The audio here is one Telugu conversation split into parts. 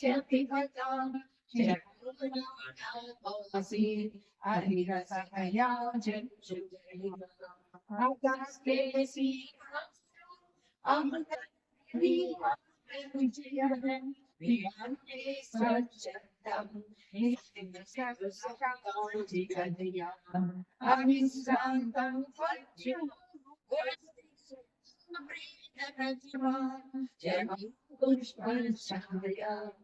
Jai Guru Pushpa Chaya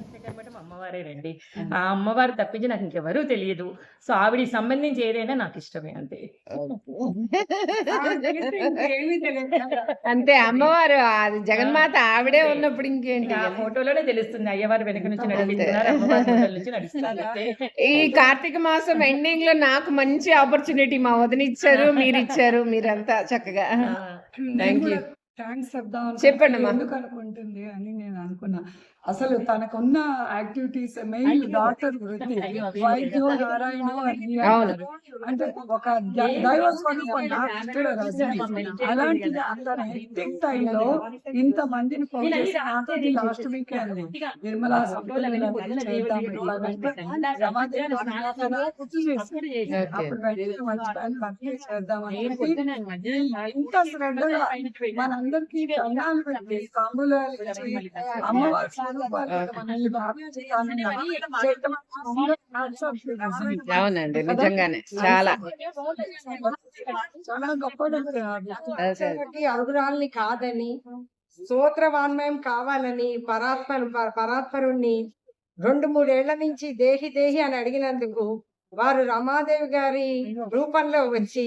అమ్మవారే రండి. ఆ అమ్మవారు తప్పించి నాకు ఇంకెవరూ తెలియదు. సో ఆవిడికి సంబంధించి ఏదైనా నాకు ఇష్టమే అంతే. అంతే అమ్మవారు అది జగన్మాత ఆవిడే ఉన్నప్పుడు ఇంకేంటి ఆ ఫోటోలోనే తెలుస్తుంది అయ్యవారు వెనక నుంచి నడిపిస్తున్నారు అమ్మవారు ఫోటోల నుంచి నడుస్తున్నారు అంతే. ఈ కార్తీక మాసం ఎండింగ్లో నాకు మంచి ఆపర్చునిటీ మా వదిన ఇచ్చారు మీరు ఇచ్చారు మీరంతా చక్కగా. థ్యాంక్ యూ థ్యాంక్స్ చెప్దాం చెప్పండి. ఎందుకు అనుకుంటుంది అని నేను అనుకున్నా. అసలు తనకున్న యాక్టివిటీస్ మెయిన్ డాక్టర్ వృత్తి వైద్యో నారాయణ. అంటే ఒక దైవ స్వరూపం అలాంటిది అంత టైంలో ఇంత మందిని పోగేసి లాస్ట్ వీక్ అంది నిర్మలా ఇంత శ్రద్ధగా మనందరికీ పెట్టి అమ్మవారి అవునండి. నిజంగానే చాలా. చాలా గొప్ప అరుగురాల్ని కాదని స్తోత్ర వాన్మయం కావాలని పరాత్మ పరాత్పరుణ్ణి రెండు మూడేళ్ళ నుంచి దేహి దేహి అని అడిగినందుకు వారు రమాదేవి గారి రూపంలో వచ్చి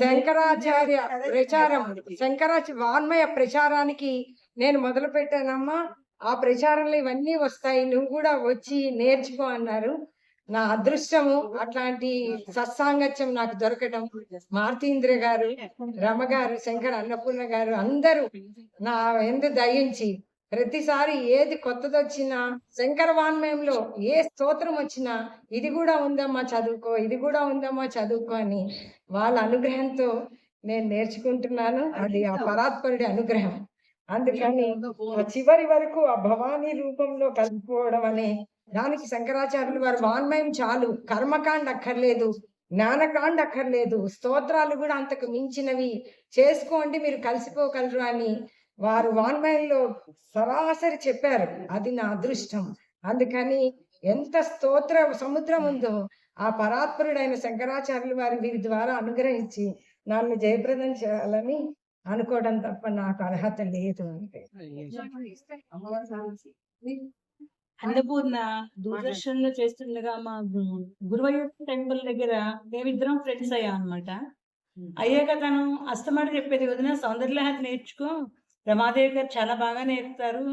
శంకరాచార్య ప్రచారం శంకరాచార్య వాన్మయ ప్రచారానికి నేను మొదలు పెట్టానమ్మా ఆ ప్రచారంలో ఇవన్నీ వస్తాయి నువ్వు కూడా వచ్చి నేర్చుకో అన్నారు. నా అదృష్టము అట్లాంటి సత్సాంగత్యం నాకు దొరకటం మార్తీంద్ర గారు రమ గారు శంకర అన్నపూర్ణ గారు అందరూ నా ఎందు దయించి ప్రతిసారి ఏది కొత్తది వచ్చినా శంకర వాన్మయంలో ఏ స్తోత్రం వచ్చినా ఇది కూడా ఉందమ్మా చదువుకో ఇది కూడా ఉందమ్మా చదువుకో అని వాళ్ళ అనుగ్రహంతో నేను నేర్చుకుంటున్నాను. అది ఆ పరాత్పరుడి అనుగ్రహం. అందుకని చివరి వరకు ఆ భవానీ రూపంలో కలిసిపోవడం అనే దానికి శంకరాచార్యులు వారు వాన్మయం చాలు. కర్మకాండ అక్కర్లేదు జ్ఞానకాండ అక్కర్లేదు స్తోత్రాలు కూడా అంతకు మించినవి. చేసుకోండి మీరు కలిసిపోగలరు అని వారు వాన్మయంలో సరాసరి చెప్పారు. అది నా అదృష్టం. అందుకని ఎంత స్తోత్ర సముద్రం ఉందో ఆ పరాత్పరుడైన శంకరాచార్యులు వారి వీరి ద్వారా అనుగ్రహించి నన్ను జయప్రదం చేయాలని అనుకోవడం తప్ప నాకు అర్హత లేదు అంటే. అన్నపూర్ణ దూరదర్శన్లో చేస్తుండగా మా గురువయ్య టెంపుల్ దగ్గర మేమిద్దరం ఫ్రెండ్స్ అయ్యాం అనమాట అయ్యాక తను అస్తమాట చెప్పేది వదిన సౌందర్యలహరి నేర్చుకో. రమాదేవి గారు చాలా బాగా నేర్పుతారు.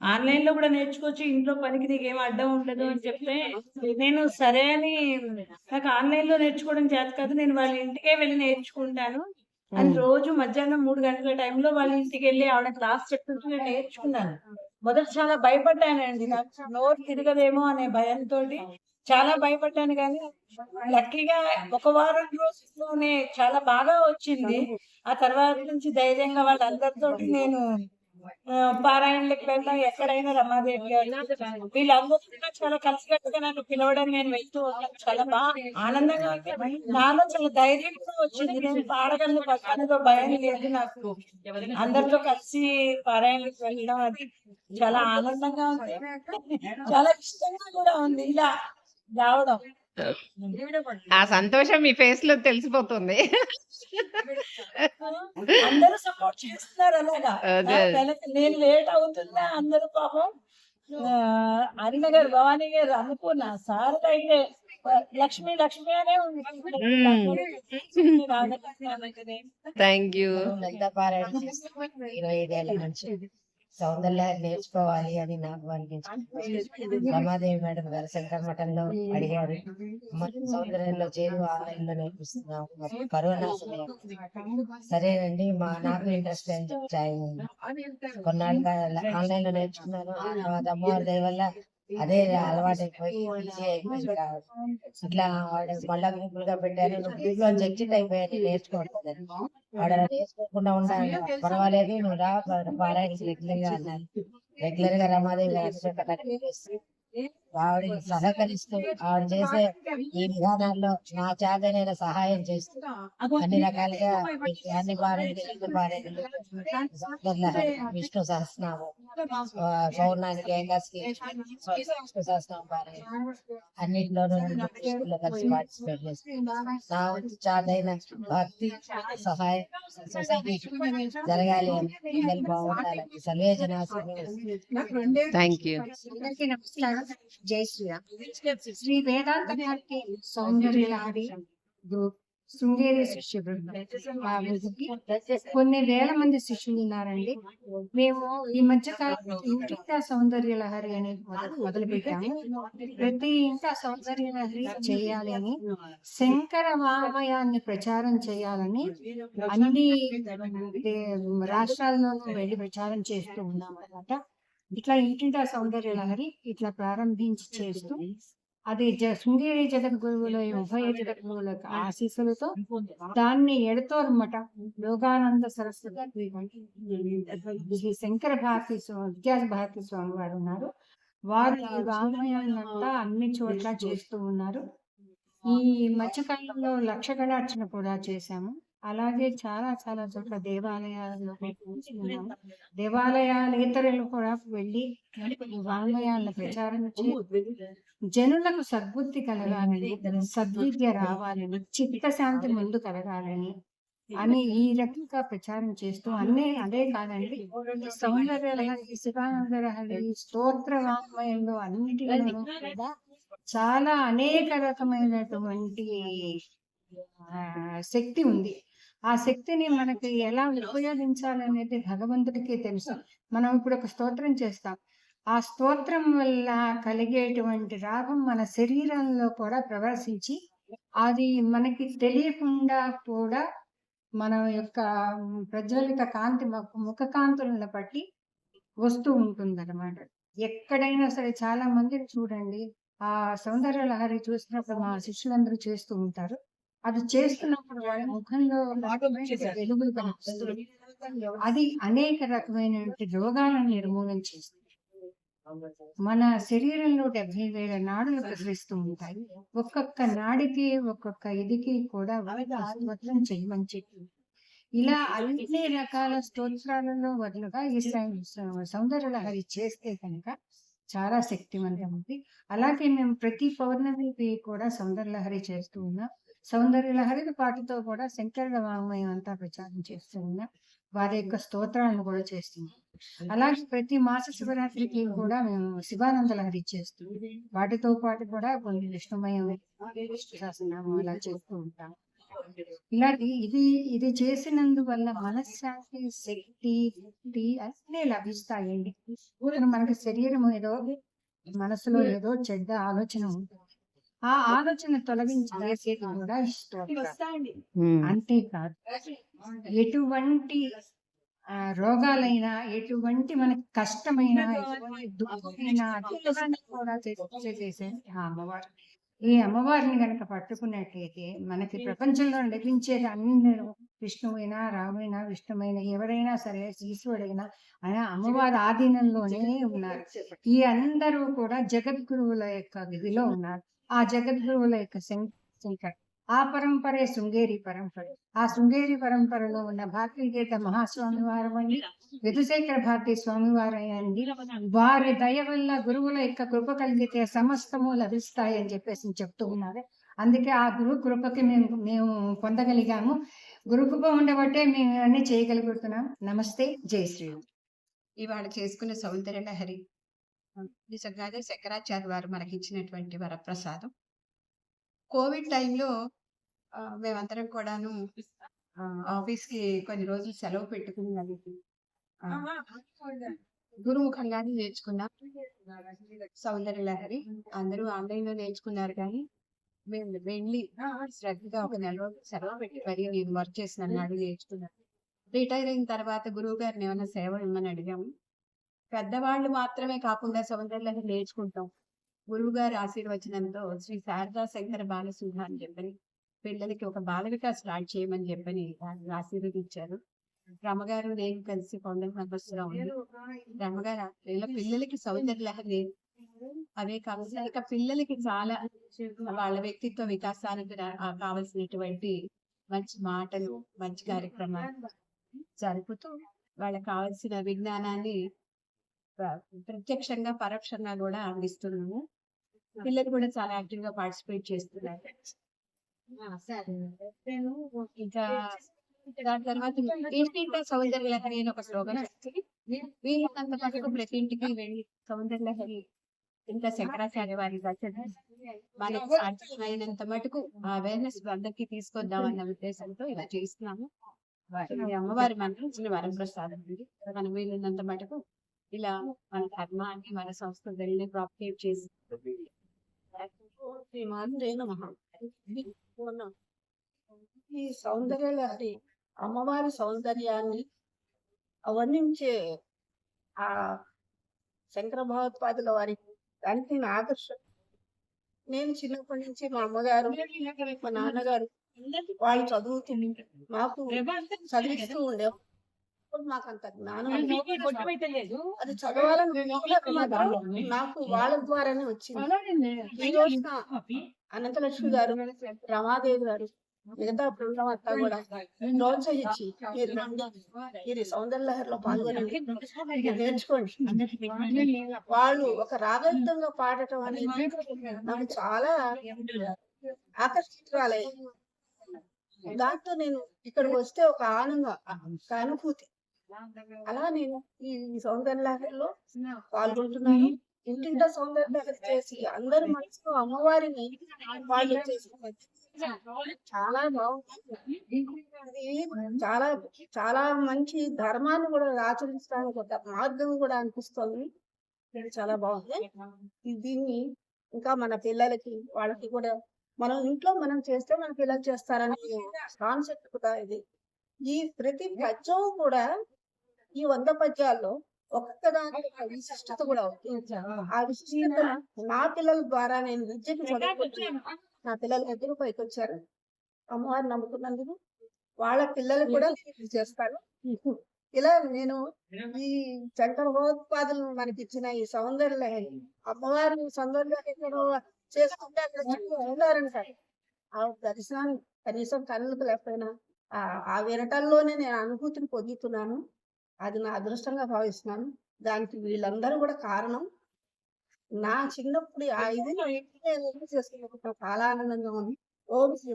ఆన్లైన్లో కూడా నేర్చుకోవచ్చు. ఇంట్లో పనికి నీకేం అడ్డం ఉండదు అని చెప్తే నేను సరే అని నాకు ఆన్లైన్లో నేర్చుకోవడం చేత కాదు. నేను వాళ్ళ ఇంటికే వెళ్ళి నేర్చుకుంటాను. అని రోజు మధ్యాహ్నం మూడు గంటల టైంలో వాళ్ళ ఇంటికి వెళ్ళి ఆవిడ క్లాస్ చెప్తుంటే నేను నేర్చుకున్నాను. మొదట చాలా భయపడ్డానండి నాకు. నోరు తిరగదేమో అనే భయంతో చాలా భయపడ్డాను కానీ లక్కీగా ఒక వారం రోజుల్లోనే చాలా బాగా వచ్చింది. ఆ తర్వాత నుంచి ధైర్యంగా వాళ్ళందరితో నేను పారాయణలకు వెళ్ళినా ఎక్కడైనా రమాదేవి గారు వీళ్ళందరూ కూడా చాలా కలిసికట్టుగా నన్ను పిలవడం నేను వెళ్తూ ఉన్నాను. చాలా బాగా ఆనందంగా నాలో చాలా ధైర్యం కూడా వచ్చింది. నేను పాడగలను పక్కనతో భయం లేదు నాకు. అందరితో కలిసి పారాయణలకు వెళ్ళడం అది చాలా ఆనందంగా ఉంది. చాలా ఇష్టంగా కూడా ఉంది. ఇలా రావడం. ఆ సంతోషం మీ ఫేస్లో తెలిసిపోతుంది. అందరూ సపోర్ట్ చేస్తున్నారు అలాగా. నేను లేట్ అవుతుందా అందరూ పాపం అరుణ గారు భవానీ గారు అనుకున్న సార్ అయితే లక్ష్మి లక్ష్మి అనే ఉంది. థ్యాంక్ యూ సౌందర్యాలు నేర్చుకోవాలి అని నాకు అనిపించింది. రమాదేవి మేడం గారు మఠం మఠంలో అడిగారు. సౌందర్యంలో చేరు ఆన్లైన్లో నేర్పిస్తున్నాము మరి కరోనా సరేనండి మా నాకు ఇంట్రెస్ట్ అని చెప్పి జాయిన్ అయ్యాను కొన్నాళ్ళుగా ఆన్లైన్లో నేర్చుకున్నాను. ఆ తర్వాత అమ్మవారి దయ వల్ల అదే అలవాటు అయిపోయి ఈజీ అయిపోయింది కావడం ఇట్లా వాడు మళ్ళా గ్రూపుల్గా పెట్టారు నువ్వు గ్రూప్లో ఎగ్జిట్ అయిపోయాను నేర్చుకోవట్లేదు వాడు నేర్చుకోకుండా ఉండాలి పర్వాలేదు నువ్వు రా పారాయణ రెగ్యులర్గా అన్నారు రెగ్యులర్గా రమాదేవి ఆవిడ సహకరిస్తూ ఆవిడ చేసే ఈ విధానాల్లో నా చేతనైన సహాయం చేస్తూ అన్ని రకాలుగా అన్ని పారాయణలు విష్ణు సహస్రనామం. పౌర్ణానికి ఏకాదశికి విష్ణు సహస్రనామం పారాయణ అన్నింటిలోనూ నేను స్కూల్లో కలిసి పార్టిసిపేట్ చేస్తాను నా వంతు చాదైన భక్తి సహాయం సొసైటీ జరగాలి అని పిల్లలు బాగుండాలని సర్వే జనాశనం థ్యాంక్ యూ అందరికీ నమస్కారం జై శ్రీరామ్ శ్రీ వేదాంత భారతి సౌందర్య లహరి గ్రూప్ శృంగేరి శిష్య కొన్ని వేల మంది శిష్యులు ఉన్నారండి మేము ఈ మధ్య కాలంలో సౌందర్య లహరి అనేది మొదలు పెట్టాము ప్రతి ఇంట సౌందర్య లహరి చేయాలి అని శంకర వామయాన్ని ప్రచారం చేయాలని అన్ని రాష్ట్రాల్లోనూ వెళ్ళి ప్రచారం చేస్తూ ఉన్నాం అన్నమాట ఇట్లా ఇంటింటా సౌందర్య లహరి ఇట్లా ప్రారంభించి చేస్తూ అది శృంగేరి జగద్గురువుల ఉభయ జగద్గురువుల యొక్క ఆశీస్సులతో దాన్ని ఎడతో అనమాట యోగానంద సరస్వతి శ్రీ శంకర భారతి స్వామి విద్యాస భారతి స్వామి వారు ఉన్నారు. వారు రామాయణంతా అన్ని చోట్ల చేస్తూ ఉన్నారు. ఈ మధ్యకాలంలో లక్ష కళార్చన కూడా చేశాము. అలాగే చాలా చాలా చోట్ల దేవాలయాల్లో ఉన్నాము దేవాలయాలేతరులు కూడా వెళ్ళి ఈ వాంగ్మయాలను ప్రచారం జనులకు సద్బుద్ధి కలగాలని సద్విద్య రావాలని చిత్తశాంతి ముందు కలగాలని అని ఈ రకంగా ప్రచారం చేస్తూ అన్నీ అదే కాదండి. సౌందర్య స్తోత్ర వాంగ్మయంలో అన్నిటిలో కూడా చాలా అనేక రకమైనటువంటి శక్తి ఉంది. ఆ శక్తిని మనకి ఎలా ఉపయోగించాలనేది భగవంతుడికి తెలుసు. మనం ఇప్పుడు ఒక స్తోత్రం చేస్తాం. ఆ స్తోత్రం వల్ల కలిగేటువంటి రాగం మన శరీరంలో కూడా ప్రవేశించి అది మనకి తెలియకుండా కూడా మన యొక్క ప్రజ్వలిత కాంతి ముఖ కాంతులను బట్టి వస్తూ ఉంటుందన్నమాట. ఎక్కడైనా సరే చాలా మందిని చూడండి. ఆ సౌందర్య లహరి చూసినప్పుడు మా శిష్యులందరూ చేస్తూ ఉంటారు. అది చేస్తున్నప్పుడు వాళ్ళ ముఖంలో వెలుగులు కనిపిస్తుంది అది అనేక రకమైనటువంటి రోగాలను నిర్మూలన చేస్తుంది. మన శరీరంలో డెబ్బై వేల నాడులు ప్రసరిస్తూ ఉంటాయి. ఒక్కొక్క నాడికి ఒక్కొక్క ఇదికి కూడా స్తోత్రం చేయమని చెప్పి. ఇలా అన్ని రకాల స్తోత్రాలలో వదులుగా ఈ సౌ- సౌందర్య లహరి చేస్తే కనుక చాలా శక్తివంతమైంది అలాగే మేము ప్రతి పౌర్ణమికి కూడా సౌందర్య లహరి చేస్తూ ఉన్నాం. సౌందర్య లహరి పాటతో కూడా శంకరుల వాంగ్మయం అంతా ప్రచారం చేస్తూ ఉన్నాం. వారి యొక్క స్తోత్రాలను కూడా చేస్తున్నాం అలాగే ప్రతి మాస శివరాత్రికి కూడా మేము శివానంద లహరి చేస్తూ వాటితో పాటు కూడా కొన్ని విష్ణుమయం విష్ణు అలా చేస్తూ ఉంటాం. ఇలాంటి ఇది ఇది చేసినందువల్ల మనశ్శాంతి శక్తి బుద్ధి అన్నీ లభిస్తాయండి. మనకు శరీరం ఏదో మనసులో ఏదో చెడ్డ ఆలోచన ఉంటుంది. ఆ ఆలోచన తొలగించి కూడా అంతేకాదు ఎటువంటి రోగాలైనా ఎటువంటి మనకి కష్టమైన కూడా చేసేది ఆ అమ్మవారు. ఈ అమ్మవారిని గనక పట్టుకున్నట్లయితే మనకి ప్రపంచంలో లభించేది అన్ని విష్ణువైనా రామైనా విష్ణువైనా ఎవరైనా సరే ఈశ్వరుడైనా ఆయన అమ్మవారి ఆధీనంలోనే ఉన్నారు. ఈ అందరూ కూడా జగద్గురువుల యొక్క విధిలో ఉన్నారు. ఆ జగద్గురువుల యొక్క శంకర్ ఆ పరంపరే శృంగేరి పరంపర. ఆ శృంగేరి పరంపరలో ఉన్న భారతీయత మహాస్వామి వారమని విధుశేఖర భారతీ స్వామి వారని వారి దయ వల్ల గురువుల యొక్క కృప కలిగితే సమస్తము లభిస్తాయి అని చెప్పేసి చెప్తూ ఉన్నారు అందుకే ఆ గురు కృపకి మేము మేము పొందగలిగాము. గురు కృప ఉండబట్టే మేము అన్ని చేయగలుగుతున్నాం. నమస్తే. జై శ్రీరామ్. ఇవాళ చేసుకున్న సౌందర్య లహరి నిజంగానే శంకరాచార్య వారు మనకి ఇచ్చినటువంటి వరప్రసాదం. కోవిడ్ టైంలో మేమందరం కూడాను ఆ, ఆఫీస్కి కొన్ని రోజులు సెలవు పెట్టుకుని అది, గురుముఖంగానే నేర్చుకున్నాం. సౌందర్య లహరి అందరూ ఆన్లైన్లో నేర్చుకున్నారు కానీ మేము వెళ్ళి శ్రద్ధగా ఒక నెల రోజులు సెలవు పెట్టి మరి నేను వర్క్ చేసిన నాడు నేర్చుకున్నాను. రిటైర్ అయిన తర్వాత గురువు గారిని ఏమైనా సేవ ఇమ్మని అడిగాము. పెద్దవాళ్ళు మాత్రమే కాకుండా సౌందర్య నేర్చుకుంటాం. గురువు గారి ఆశీర్వచనంతో శ్రీ శారదా శంకర బాలసింహ అని చెప్పని పిల్లలకి ఒక బాల వికాస్ స్టార్ట్ చేయమని చెప్పని ఆశీర్వదించారు. రమ్మగారు నేను కలిసి ఫౌండర్ మెంబర్స్గా ఉంది రమ్మగారు ఇలా పిల్లలకి సౌందర్య లహరి అవే కాకుండా ఇక పిల్లలకి చాలా వాళ్ళ వ్యక్తిత్వ వికాసానికి కావలసినటువంటి మంచి మాటలు మంచి కార్యక్రమాలు జరుపుతూ వాళ్ళకి కావలసిన విజ్ఞానాన్ని ప్రత్యక్షంగా పరోక్షంగా కూడా అందిస్తున్నాము. పిల్లలు కూడా చాలా యాక్టివ్గా పార్టిసిపేట్ చేస్తున్నారు. ఇంకా దాని తర్వాత ఇంటింటి సౌందర్య లహరి అని ఒక స్లోగన్ వీళ్ళంత మటుకు ప్రతి ఇంటికి వెళ్ళి సౌందర్య లహరి ఇంకా శంకరాచార్య వారి రచన మనకు అయినంత మటుకు ఆ అవేర్నెస్ అందరికి తీసుకొద్దాం అన్న ఉద్దేశంతో ఇలా చేస్తున్నాము. ఇది అమ్మవారి మనకి ఇచ్చిన వరం ప్రసాదం అండి. మనం వీలున్నంత మటుకు ఇలా మన ధర్మాన్ని మన సంస్కృతిని ప్రాపగేట్ చేసి ఈ సౌందర్య లహరి అమ్మవారి సౌందర్యాన్ని అవర్ణించే ఆ శంకర భగవత్పాదుల వారి దానికి నేను ఆకర్షణ నేను చిన్నప్పటి నుంచి మా అమ్మగారు మా నాన్నగారు వాళ్ళు చదువుతుంది మాకు చదివిస్తూ ఉండేవారు. మాకు అంత జ్ఞానం. అది చదవాలని నాకు వాళ్ళ ద్వారానే వచ్చింది. ఈ రోజున అనంతలక్ష్మి గారు రమాదేవి గారు మిగతా బృందం అంతా కూడా ప్రోత్సహించి మీరు మీరు సౌందర్య లహరిలో పాల్గొనండి మీరు నేర్చుకోండి. వాళ్ళు ఒక రాగయుక్తంగా పాడటం అనేది నాకు చాలా ఆకర్షితురాలే. దాంతో నేను ఇక్కడికి వస్తే ఒక ఆనందం ఒక అనుభూతి. అలా నేను ఈ సౌందర్య లహరిలో పాల్గొంటున్నాను. ఇంటి సౌందర్య లహరి చేసి అందరి మనసులో అమ్మవారిని వాళ్ళు చాలా బాగుంది చాలా చాలా మంచి ధర్మాన్ని కూడా ఆచరించడానికి ఒక మార్గం కూడా అనిపిస్తుంది. చాలా బాగుంది. దీన్ని ఇంకా మన పిల్లలకి వాళ్ళకి కూడా మనం ఇంట్లో మనం చేస్తే మన పిల్లలు చేస్తారని కాన్సెప్ట్ కూడా ఇది. ఈ ప్రతి పద్యం కూడా ఈ వంద పద్యాల్లో ఒక్కొక్క దానికి ఒక విశిష్టత కూడా ఉంది ఆ విశిష్టత నా పిల్లల ద్వారా నేను విద్యకు నా పిల్లలు ఇద్దరు పైకి వచ్చారు అమ్మవారిని నమ్ముకున్నందుకు వాళ్ళ పిల్లలు కూడా చేస్తాను ఇలా నేను ఈ శంకర భగవత్పాదులు మనకి ఇచ్చిన ఈ సౌందర్య లహరి అమ్మవారిని సౌందర్య చేసుకుంటే అక్కడ చుట్టూ ఉన్నారంటారు ఆ దర్శనాన్ని కనీసం కళ్ళకు లేకపోయినా ఆ ఆ వినటంలోనే నేను అనుభూతిని పొందుతున్నాను. అది నా అదృష్టంగా భావిస్తున్నాను. దానికి వీళ్ళందరూ కూడా కారణం నా చిన్నప్పుడు ఆ ఇది నేను చేసుకున్నప్పుడు చాలా ఆనందంగా ఉంది. ఓం శ్రీ